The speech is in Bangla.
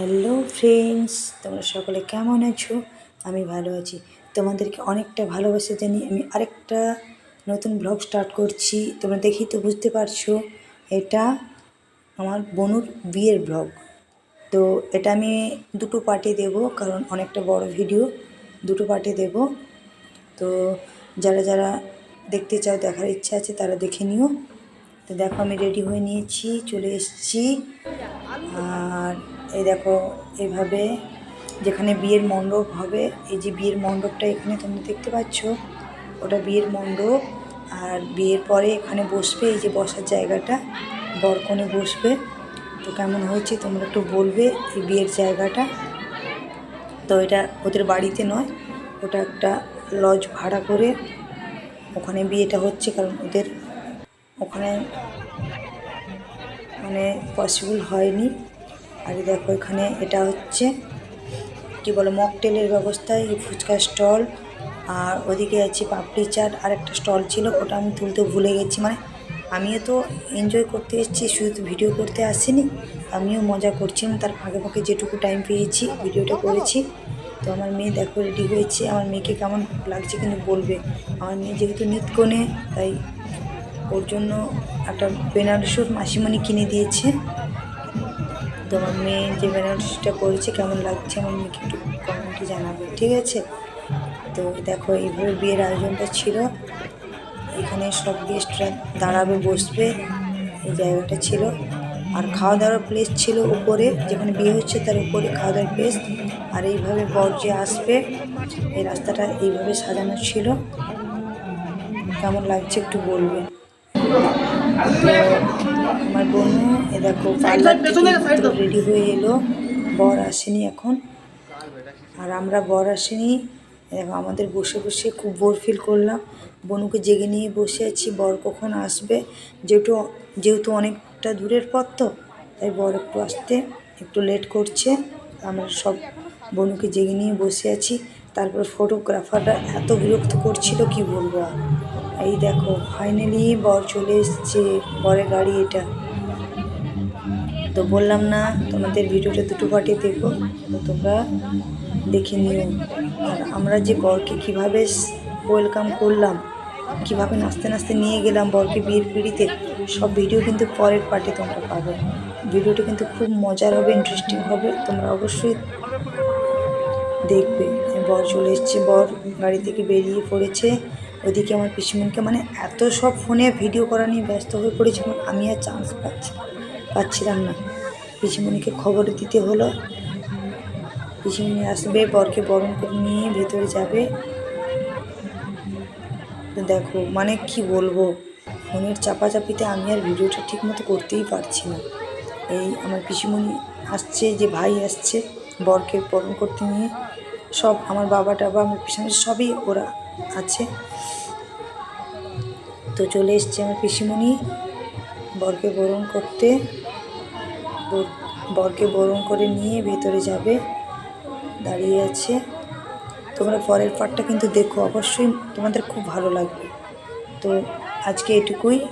হ্যালো ফ্রেন্ডস, তোমরা সকলে কেমন আছো? আমি ভালো আছি। তোমাদেরকে অনেকটা ভালোবাসা জানিয়ে আমি আরেকটা নতুন ব্লগ স্টার্ট করছি। তোমরা দেখেই তো বুঝতে পারছ, এটা আমার বনুর বিয়ের ব্লগ তো এটা আমি দুটো পার্টে দেব, কারণ অনেকটা বড় ভিডিও দুটো পার্টে দেব। তো যারা যারা দেখতে চাও, দেখার ইচ্ছা আছে, তারা দেখে নিও। তো দেখো আমি রেডি হয়ে নিয়েছি, চলে এসেছি। আর এই দেখো, এভাবে যেখানে বিয়ের মণ্ডপ হবে, এই যে বিয়ের মণ্ডপটা এখানে তোমরা দেখতে পাচ্ছ, ওটা বিয়ের মণ্ডপ। আর বিয়ের পরে এখানে বসবে, এই যে বসার জায়গাটা, বরকনে বসবে। তো কেমন হয়েছে তোমরা একটু বলবে এই বিয়ের জায়গাটা? তো এটা ওদের বাড়িতে নয়, ওটা একটা লজ ভাড়া করে ওখানে বিয়েটা হচ্ছে, কারণ ওদের ওখানে মানে পসিবল হয়নি। আর দেখো এখানে এটা হচ্ছে, কি বলো, মকটেলের ব্যবস্থায় এই ফুচকা স্টল। আর ওদিকে আছে পাপড়ি চাট আর একটা স্টল ছিল, ওটা আমি তুলতে ভুলে গেছি। মানে আমিও তো এনজয় করতে এসেছি, শুধু তো ভিডিও করতে আসিনি, আমিও মজা করছিলাম তার ফাঁকে ফাঁকে যেটুকু টাইম পেয়েছি ভিডিওটা করেছি। তো আমার মেয়ে দেখো রেডি হয়েছে, আমার মেয়েকে কেমন লাগছে কিন্তু বলবে। আমার মেয়ে যেহেতু নিতকনে, তাই ওর জন্য একটা বেনারসুর মাসিমণি কিনে দিয়েছে। তো আমার মেয়ে যে বেনারসিটা করেছে কেমন লাগছে আমার মেয়েকে একটু কমেন্টে জানাবে, ঠিক আছে? তো দেখো এইভাবে বিয়ের আয়োজনটা ছিল। এখানে সব গেস্টরা দাঁড়াবে, বসবে। এই জায়গাটা ছিল। আর খাওয়া দাওয়ার প্লেস ছিল উপরে, যেখানে বিয়ে হচ্ছে তার উপরে খাওয়া দাওয়ার প্লেস আর এইভাবে বর যে আসবে, এই রাস্তাটা এইভাবে সাজানো ছিল। কেমন লাগছে একটু বলবে। আমার বোনও এ দেখো রেডি হয়ে এলো। বর আসেনি এখন। আর আমরা বর আসেনি। দেখো আমাদের বসে বসে খুব বোর ফিল করলাম। বনুকে জেগে নিয়ে বসে আছি। বর কখন আসবে? যেহেতু যেহেতু অনেকটা দূরের পথ তো তাই বর একটু আসতে একটু লেট করছে। আমরা সব বনুকে জেগে নিয়ে বসে আছি। তারপর ফটোগ্রাফাররা এত বিরক্ত করছিল কি বলব আর? এই দেখো ফাইনালি বর চলে এসছে, বরের গাড়ি এটা। তো বললাম না, তোমাদের ভিডিওটা দুটো পার্টে দেখো তোমরা দেখে নিও। আর আমরা যে বরকে কীভাবে ওয়েলকাম করলাম, কীভাবে নাচতে নাচতে নিয়ে গেলাম বরকে বিয়ের পিড়িতে, সব ভিডিও কিন্তু পরের পার্টে তোমরা পাবে। ভিডিওটা কিন্তু খুব মজার হবে ইন্টারেস্টিং হবে, তোমরা অবশ্যই দেখবে। বর চলে এসছে, বর গাড়ি থেকে বেরিয়ে পড়েছে। ওদিকে আমার পিসিমণিকে মানে এত সব ফোনে ভিডিও করা নিয়ে ব্যস্ত হয়ে পড়েছিলাম আমি আর চান্স পাচ্ছি পাচ্ছিলাম না। পিসিমণিকে খবর দিতে হলো। পিসিমণি আসবে, বরকে বরণ করে নিয়ে ভেতরে যাবে। দেখো মানে কি বলব, ফোনের চাপাচাপিতে আমি আর ভিডিওটা ঠিক মতো করতেই পারছি না। এই আমার পিসিমণি আসছে, যে ভাই আসছে, বরকে বরণ করতে নিয়ে, সব আমার বাবা টাবা আমার পিছনে সবই ওরা আছে। তো চলে এসছে আমার পিসিমণি বরকে বরণ করতে। বর- বরকে বরণ করে নিয়ে ভেতরে যাবে, দাঁড়িয়ে আছে। তোমরা পরের পার্টটা কিন্তু দেখো, অবশ্যই তোমাদের খুব ভালো লাগবে। তো আজকে এটুকুই।